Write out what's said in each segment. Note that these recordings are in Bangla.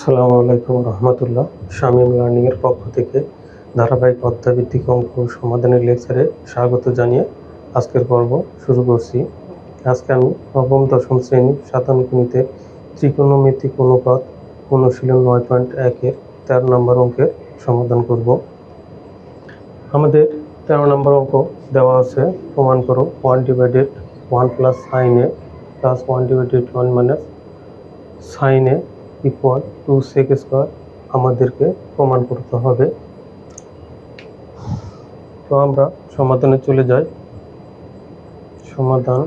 আসসালামু আলাইকুম রহমতুল্লাহ। শামীম লার্নিংয়ের পক্ষ থেকে ধারাবাহিক অধ্যায়ভিত্তিক অঙ্ক সমাধানের লেকচারে স্বাগত জানিয়ে আজকের পর্ব শুরু করছি। আজকে আমি নবম, দশম শ্রেণি গণিতের ত্রিকোণমিতিক অনুপাত অনুশীলন নয় পয়েন্ট একের তেরো নম্বর অঙ্কের সমাধান করব। আমাদের তেরো নম্বর অঙ্ক দেওয়া আছে, প্রমাণ করো one divided one plus sine A plus one divided one minus sine A equal to sec square আমাদেরকে প্রমাণ করতে হবে। তো আমরা সমাধানে চলে যাই। সমাধান।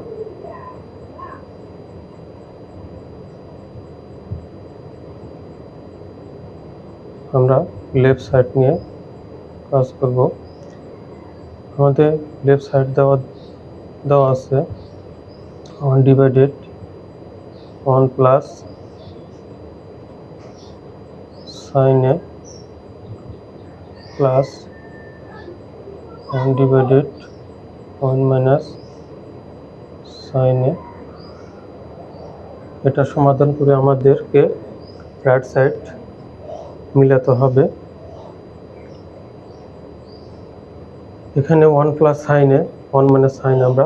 আমরা লেফট সাইড নিয়ে কাজ করব। আমাদের লেফট সাইড দেওয়া দেওয়া আছে। One divided one plus sin a plus 1 divided 1 minus sin a. এটা সমাধান করে আমাদেরকে রাইট সাইড মিলাতে হবে। এখানে ওয়ান প্লাস সাইনে ওয়ান মাইনাস সাইন আমরা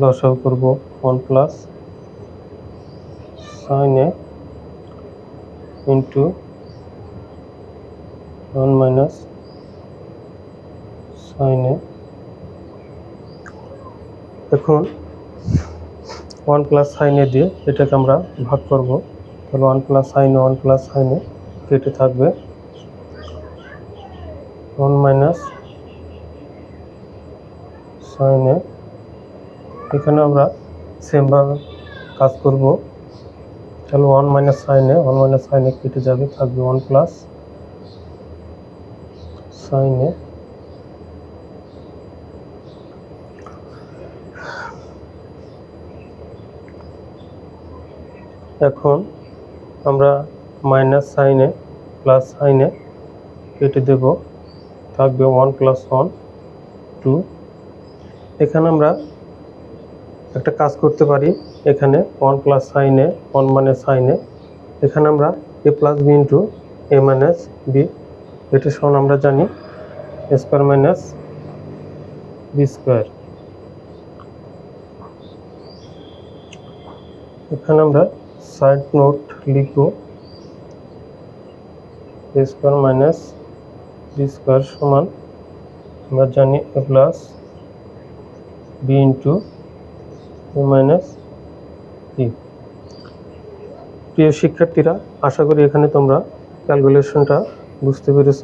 লসাও করব। ওয়ান প্লাস সাইনে 1 minus sin a. এখন ওয়ান প্লাস সাইনে দিয়ে এটাকে আমরা ভাগ করব। তাহলে ওয়ান প্লাস সাইনে ওয়ান প্লাস সাইনে কেটে থাকবে। ওয়ান মাইনাস সাইনে এখানে আমরা সেমভাবে কাজ করব। তাহলে ওয়ান মাইনাস সাইনে ওয়ান মাইনাস সাইনে কেটে যাবে, থাকবে ওয়ান প্লাস সাইনে এখন আমরা মাইনাস সাইনে প্লাস সাইনে কেটে দেব, থাকবে ওয়ান প্লাস ওয়ান টু এখানে আমরা একটা কাজ করতে পারি, এখানে ওয়ান প্লাস সাইনে ওয়ান মানে সাইনে এখানে আমরা A plus B into A minus B এটা সমান আমরা জানি স্কোয়ার মাইনাস বি স্কোয়ার এখানে আমরা সাইড নোট লিখব A square minus B square সমান, আমরা জানি A plus B into minus ই প্রিয় শিক্ষার্থীরা, আশা করি এখানে তোমরা ক্যালকুলেশনটা বুঝতে পেরেছ।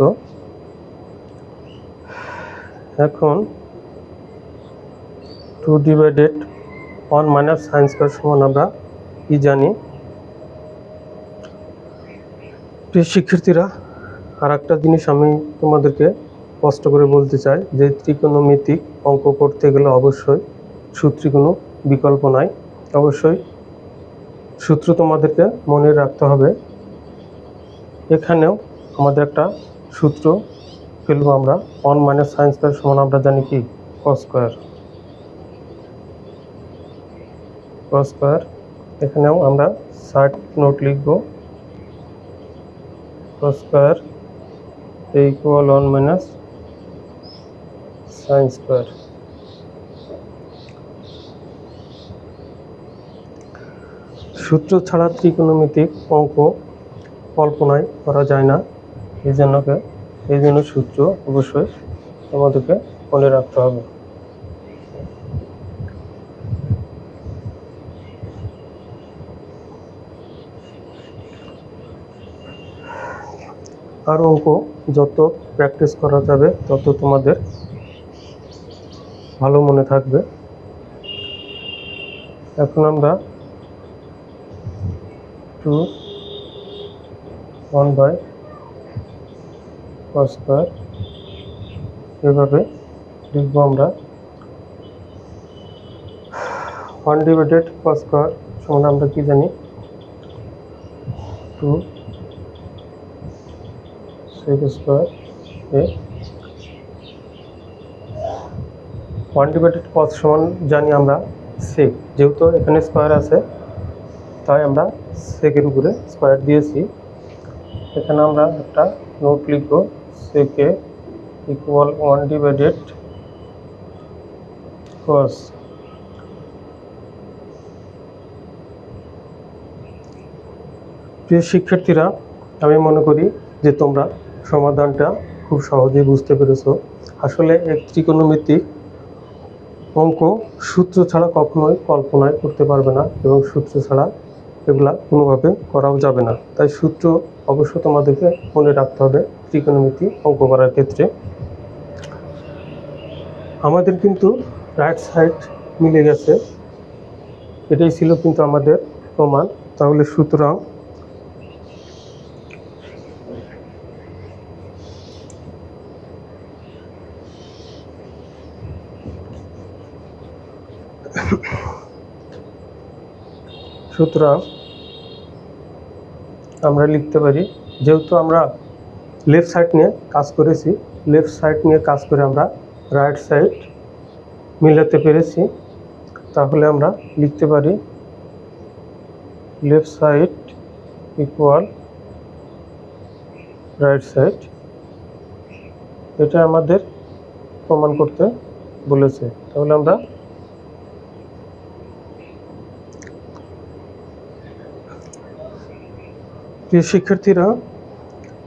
এখন two divided one minus sine কার সমান আমরা কি জানি? প্রিয় শিক্ষার্থীরা আর একটা জিনিস আমি তোমাদেরকে কষ্ট করে বলতে চাই যে ত্রিকোণমিতিক অঙ্ক করতে গেলে অবশ্যই সূত্রে কোনো বিকল্প নাই। অবশ্যই সূত্র তোমাদেরকে মনে রাখতে হবে। এখানেও আমাদের একটা সূত্র ফেলব আমরা। ওয়ান মাইনাস সায়েন্স স্কোয়ার সমান আমরা জানি কি? কস স্কোয়ার এখানেও আমরা ষাট নোট লিখব। Cos square equal one minus sine square সূত্র ছাড়া ত্রিকোণমিতিক অঙ্ক কল্পনায় করা যায় না। এই জন্যকে এই জন্য সূত্র অবশ্যই আমাদেরকে মনে রাখতে হবে। আর অঙ্ক যত প্র্যাকটিস করা যাবে, তত তোমাদের ভালো মনে থাকবে। এখন আমরা টু ওয়ান বাই স্কোয়ার। এভাবে লিখব আমরা। ওয়ান ডিভাইডেড স্কোয়ার সমান আমরা কি জানি? Two sec square A. One divided cos সমান জানি আমরা সেক। যেহেতু এখানে স্কোয়ার আছে, তাই আমরা সেকের উপরে স্কোয়ার দিয়েছি। এখানে আমরা একটা নোট লিখব, সেকে ইকুয়াল ওয়ান ডিভাইডেড কস প্রিয় শিক্ষার্থীরা, আমি মনে করি যে তোমরা সমাধানটা খুব সহজেই বুঝতে পেরেছ। আসলে এক ত্রিকোণমিতিক অঙ্ক সূত্র ছাড়া কখনোই কল্পনায় করতে পারবে না এবং সূত্র ছাড়া এগুলা কোনোভাবে করাও যাবে না। তাই সূত্র অবশ্য তোমাদেরকে মনে রাখতে হবে ত্রিকোণমিতি অঙ্ক করার ক্ষেত্রে। আমাদের কিন্তু রাইট সাইড মিলে গেছে। এটাই ছিল কিন্তু আমাদের প্রমাণ। তাহলে সুতরাং সুতরাং আমরা লিখতে পারি। যেহেতু আমরা লেফট সাইড নিয়ে কাজ করেছি লেফট সাইড নিয়ে কাজ করে আমরা রাইট সাইড মিলাতে পেরেছি। তাহলে আমরা লিখতে পারি left side equal right side এটা আমাদের প্রমাণ করতে বলেছে। তাহলে আমরা প্রিয় শিক্ষার্থীরা,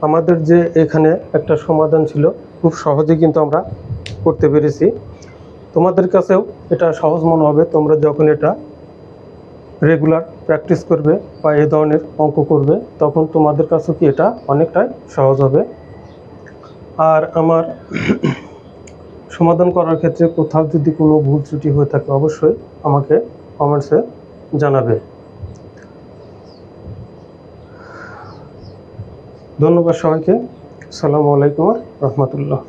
আমাদের যে এখানে একটা সমাধান ছিল, খুব সহজে কিন্তু আমরা করতে পেরেছি। তোমাদের কাছেও এটা সহজ মনে হবে, তোমরা যখন এটা রেগুলার প্র্যাকটিস করবে বা এ ধরনের অঙ্ক করবে, তখন তোমাদের কাছেও কি এটা অনেকটাই সহজ হবে। আর আমার সমাধান করার ক্ষেত্রে কোথাও যদি কোনো ভুল ত্রুটি হয়ে থাকে, অবশ্যই আমাকে কমেন্টসে জানাবে। ধন্যবাদ সবাইকে। সালামু আলাইকুম রহমতুল্লাহ।